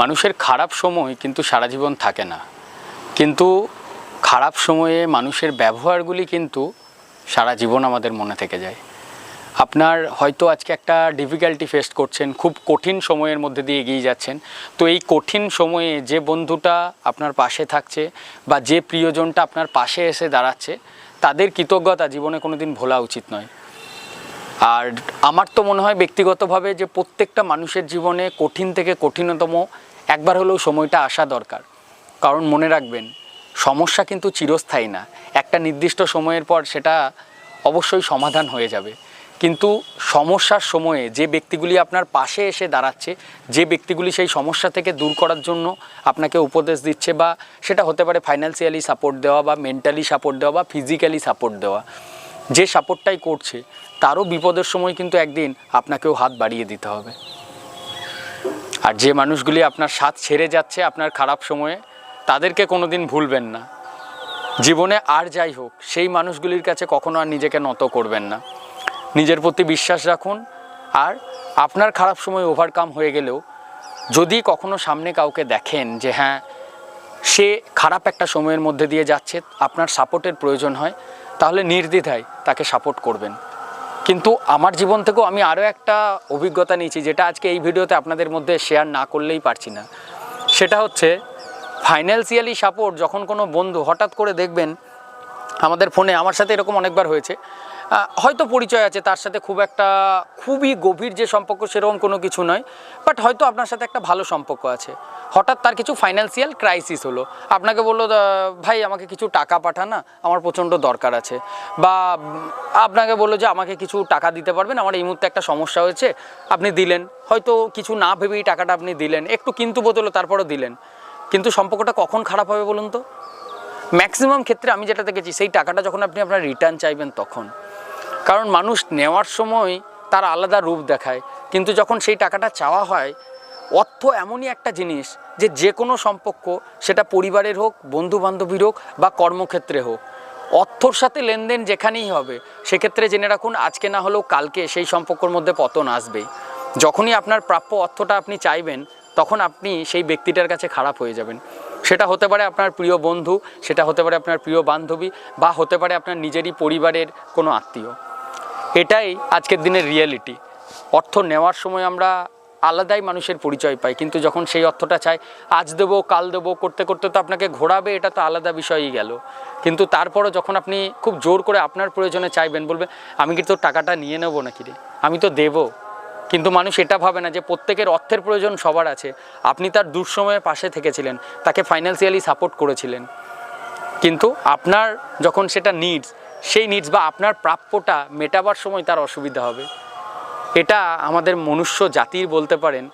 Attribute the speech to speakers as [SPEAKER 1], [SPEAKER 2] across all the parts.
[SPEAKER 1] মানুষের খারাপ সময় কিন্তু সারা জীবন থাকে না। কিন্তু খারাপ সময়ে মানুষের ব্যবহারগুলি কিন্তু সারা জীবন আমাদের মনে থেকে যায়। আপনার হয়তো আজকে একটা ডিফিকাল্টি ফেস করছেন, খুব কঠিন সময়ের মধ্যে দিয়ে এগিয়ে যাচ্ছেন। তো এই কঠিন সময়ে যে বন্ধুটা আপনার পাশে থাকছে বা যে প্রিয়জনটা আপনার পাশে এসে দাঁড়াচ্ছে, তাদের কৃতজ্ঞতা জীবনে কোনো দিন ভোলা উচিত নয়। আর আমার তো মনে হয় ব্যক্তিগতভাবে যে প্রত্যেকটা মানুষের জীবনে কঠিন থেকে কঠিনতম একবার হলেও সময়টা আসা দরকার। কারণ মনে রাখবেন, সমস্যা কিন্তু চিরস্থায়ী না। একটা নির্দিষ্ট সময়ের পর সেটা অবশ্যই সমাধান হয়ে যাবে। কিন্তু সমস্যার সময়ে যে ব্যক্তিগুলি আপনার পাশে এসে দাঁড়াচ্ছে, যে ব্যক্তিগুলি সেই সমস্যা থেকে দূর করার জন্য আপনাকে উপদেশ দিচ্ছে বা সেটা হতে পারে ফাইন্যান্সিয়ালি সাপোর্ট দেওয়া বা মেন্টালি সাপোর্ট দেওয়া বা ফিজিক্যালি সাপোর্ট দেওয়া। যে সাপোর্টটাই করছে, তারও বিপদের সময় কিন্তু একদিন আপনাকেও হাত বাড়িয়ে দিতে হবে। আর যে মানুষগুলি আপনার সাথ ছেড়ে যাচ্ছে আপনার খারাপ সময়ে, তাদেরকে কোনো দিন ভুলবেন না। জীবনে আর যাই হোক, সেই মানুষগুলির কাছে কখনো আর নিজেকে নত করবেন না। নিজের প্রতি বিশ্বাস রাখুন, আর আপনার খারাপ সময় ওভারকাম হয়ে গেলেও, যদি কখনো সামনে কাউকে দেখেন যে হ্যাঁ সে খারাপ একটা সময়ের মধ্যে দিয়ে যাচ্ছে, আপনার সাপোর্টের প্রয়োজন হয় তাহলে নির্দ্বিধায় তাকে সাপোর্ট করবেন। কিন্তু আমার জীবন থেকেও আমি আরও একটা অভিজ্ঞতা নিয়েছি, যেটা আজকে এই ভিডিওতে আপনাদের মধ্যে শেয়ার না করলেই পারছি না। সেটা হচ্ছে ফাইন্যান্সিয়ালি সাপোর্ট যখন কোনো বন্ধু হঠাৎ করে দেখবেন, আমাদের ফোনে আমার সাথে এরকম অনেকবার হয়েছে হয়তো পরিচয় আছে, তার সাথে খুব একটা খুবই গভীর যে সম্পর্ক সেরকম কোনো কিছু নয় বাট হয়তো আপনার সাথে একটা ভালো সম্পর্ক আছে। হঠাৎ তার কিছু ফাইন্যান্সিয়াল ক্রাইসিস হলো। আপনাকে বলল ভাই, আমাকে কিছু টাকা পাঠান না, আমার প্রচণ্ড দরকার আছে। বা আপনাকে বলল যে, আমাকে কিছু টাকা দিতে পারবেন, আমার এই মুহূর্তে একটা সমস্যা হয়েছে, আপনি দিলেন। হয়তো কিছু না ভেবেই টাকাটা আপনি দিলেন, একটু কিন্তু বদলো তারপরও দিলেন। কিন্তু সম্পর্কটা কখন খারাপ হবে বলুন তো? ম্যাক্সিমাম ক্ষেত্রে আমি যেটা দেখেছি, সেই টাকাটা যখন আপনি আপনার রিটার্ন চাইবেন তখন। কারণ মানুষ নেওয়ার সময় তার আলাদা রূপ দেখায়। কিন্তু যখন সেই টাকাটা চাওয়া হয়, অর্থ এমনই একটা জিনিস যে যে কোনো সম্পর্ক, সেটা পরিবারের হোক বন্ধু বান্ধবীর হোক বা কর্মক্ষেত্রে হোক। অর্থর সাথে লেনদেন যেখানেই হবে, সেক্ষেত্রে জেনে রাখুন, আজকে না হলেও কালকে সেই সম্পর্কর মধ্যে পতন আসবে। যখনই আপনার প্রাপ্য অর্থটা আপনি চাইবেন, তখন আপনি সেই ব্যক্তিটার কাছে খারাপ হয়ে যাবেন। সেটা হতে পারে আপনার প্রিয় বন্ধু, সেটা হতে পারে আপনার প্রিয় বান্ধবী, বা হতে পারে আপনার নিজেরই পরিবারের কোনো আত্মীয়। এটাই আজকের দিনের রিয়েলিটি অর্থ নেওয়ার সময় আমরা আলাদাই মানুষের পরিচয় পাই, কিন্তু যখন সেই অর্থটা চাই, আজ দেবো, কাল দেবো, করতে করতে তো আপনাকে ঘোরাবে, এটা তো আলাদা বিষয়ই গেল। কিন্তু তারপরও যখন আপনি খুব জোর করে আপনার প্রয়োজনে চাইবেন, বলবেন, আমি কি টাকাটা নিয়ে নেব নাকি রে? আমি তো দেবো। কিন্তু মানুষ এটা ভাবে না যে প্রত্যেকের অর্থের প্রয়োজন সবার আছে। আপনি তার দুঃসময়ে পাশে থেকেছিলেন, তাকে ফাইন্যান্সিয়ালি সাপোর্ট করেছিলেন। কিন্তু আপনার যখন সেটা নিডস সেই নিডস বা আপনার প্রাপ্যটা মেটাবার সময় তার অসুবিধা হবে। এটা আমাদের মনুষ্য জাতির বলতে পারেন,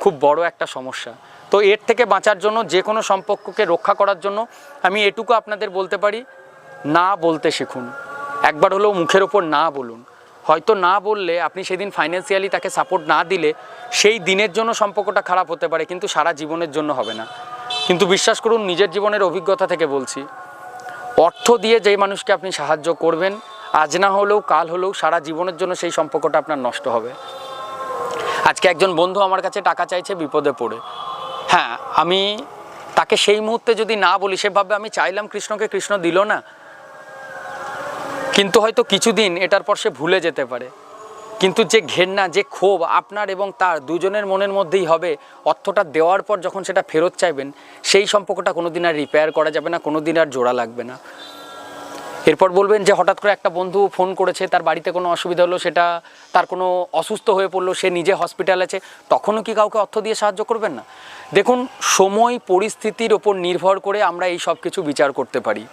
[SPEAKER 1] খুব বড় একটা সমস্যা। তো এর থেকে বাঁচার জন্য, যে কোনো সম্পর্ককে রক্ষা করার জন্য আমি এটুকু আপনাদের বলতে পারি, না বলতে শিখুন। একবার হলেও মুখের ওপর না বলুন। হয়তো না বললে আপনি সেদিন ফাইন্যান্সিয়ালি তাকে সাপোর্ট না দিলে সেই দিনের জন্য সম্পর্কটা খারাপ হতে পারে, কিন্তু সারা জীবনের জন্য হবে না। কিন্তু বিশ্বাস করুন, নিজের জীবনের অভিজ্ঞতা থেকে বলছি অর্থ দিয়ে যেই মানুষকে আপনি সাহায্য করবেন, আজ না হলেও কাল হলেও সারা জীবনের জন্য সেই সম্পর্কটা আপনার নষ্ট হবে। আজকে একজন বন্ধু আমার কাছে টাকা চাইছে বিপদে পড়ে। হ্যাঁ আমি তাকে সেই মুহূর্তে যদি না বলি সেভাবে আমি চাইলাম কৃষ্ণকে, কৃষ্ণ দিল না। কিন্তু হয়তো কিছুদিন এটার পর সে ভুলে যেতে পারে। কিন্তু যে ঘেন্না, যে ক্ষোভ আপনার এবং তার দুজনের মনের মধ্যেই হবে, অর্থটা দেওয়ার পর যখন সেটা ফেরত চাইবেন, সেই সম্পর্কটা কোনো দিন আর রিপেয়ার করা যাবে না কোনো দিন আর জোড়া লাগবে না। এরপর বলবেন যে হঠাৎ করে একটা বন্ধু ফোন করেছে, তার বাড়িতে কোনো অসুবিধা হলো, সেটা তার কোনো অসুস্থ হয়ে পড়ল, সে নিজে হসপিটাল আছে, তখনও কি কাউকে অর্থ দিয়ে সাহায্য করবেন না? দেখুন, সময় পরিস্থিতির ওপর নির্ভর করে আমরা এই সব কিছু বিচার করতে পারি।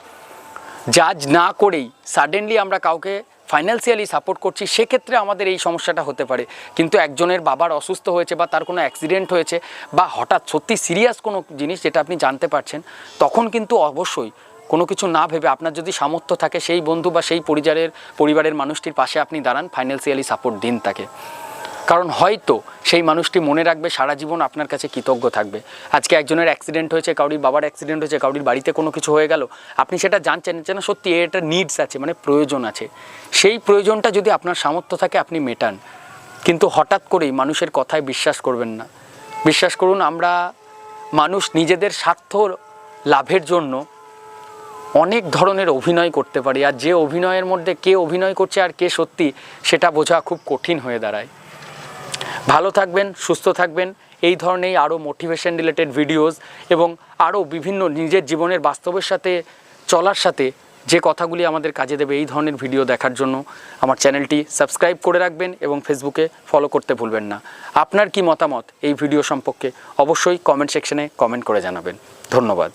[SPEAKER 1] জাজ না করেই সাডেনলি আমরা কাউকে ফাইন্যান্সিয়ালি সাপোর্ট করছি, সেক্ষেত্রে আমাদের এই সমস্যাটা হতে পারে। কিন্তু একজনের বাবার অসুস্থ হয়েছে বা তার কোনো অ্যাক্সিডেন্ট হয়েছে বা হঠাৎ সত্যি সিরিয়াস কোনো জিনিস যেটা আপনি জানতে পারছেন, তখন কিন্তু অবশ্যই কোনো কিছু না ভেবে আপনার যদি সামর্থ্য থাকে, সেই বন্ধু বা সেই পরিবারের পরিবারের মানুষটির পাশে আপনি দাঁড়ান ফাইন্যান্সিয়ালি সাপোর্ট দিন তাকে। কারণ হয়তো সেই মানুষটি মনে রাখবে সারা জীবন আপনার কাছে কৃতজ্ঞ থাকবে। আজকে একজনের অ্যাক্সিডেন্ট হয়েছে কাউরির বাবার অ্যাক্সিডেন্ট হয়েছে কাউরির বাড়িতে কোনো কিছু হয়ে গেল, আপনি সেটা জানছেন যে না, সত্যি এটা নিডস আছে মানে প্রয়োজন আছে। সেই প্রয়োজনটা যদি আপনার সামর্থ্য থাকে, আপনি মেটান। কিন্তু হঠাৎ করেই মানুষের কথায় বিশ্বাস করবেন না। বিশ্বাস করুন, আমরা মানুষ নিজেদের স্বার্থ লাভের জন্য অনেক ধরনের অভিনয় করতে পারি। আর যে অভিনয়ের মধ্যে কে অভিনয় করছে আর কে সত্যি, সেটা বোঝা খুব কঠিন হয়ে দাঁড়ায়। ভালো থাকবেন, সুস্থ থাকবেন। এই ধরনের আরও মোটিভেশন রিলেটেড ভিডিওস এবং আরও বিভিন্ন নিজের জীবনের বাস্তবের সাথে চলার সাথে যে কথাগুলি আমাদের কাজে দেবে এই ধরনের ভিডিও দেখার জন্য আমার চ্যানেলটি সাবস্ক্রাইব করে রাখবেন এবং ফেসবুকে ফলো করতে ভুলবেন না। আপনার কি মতামত এই ভিডিও সম্পর্কে অবশ্যই কমেন্ট সেকশনে কমেন্ট করে জানাবেন। ধন্যবাদ।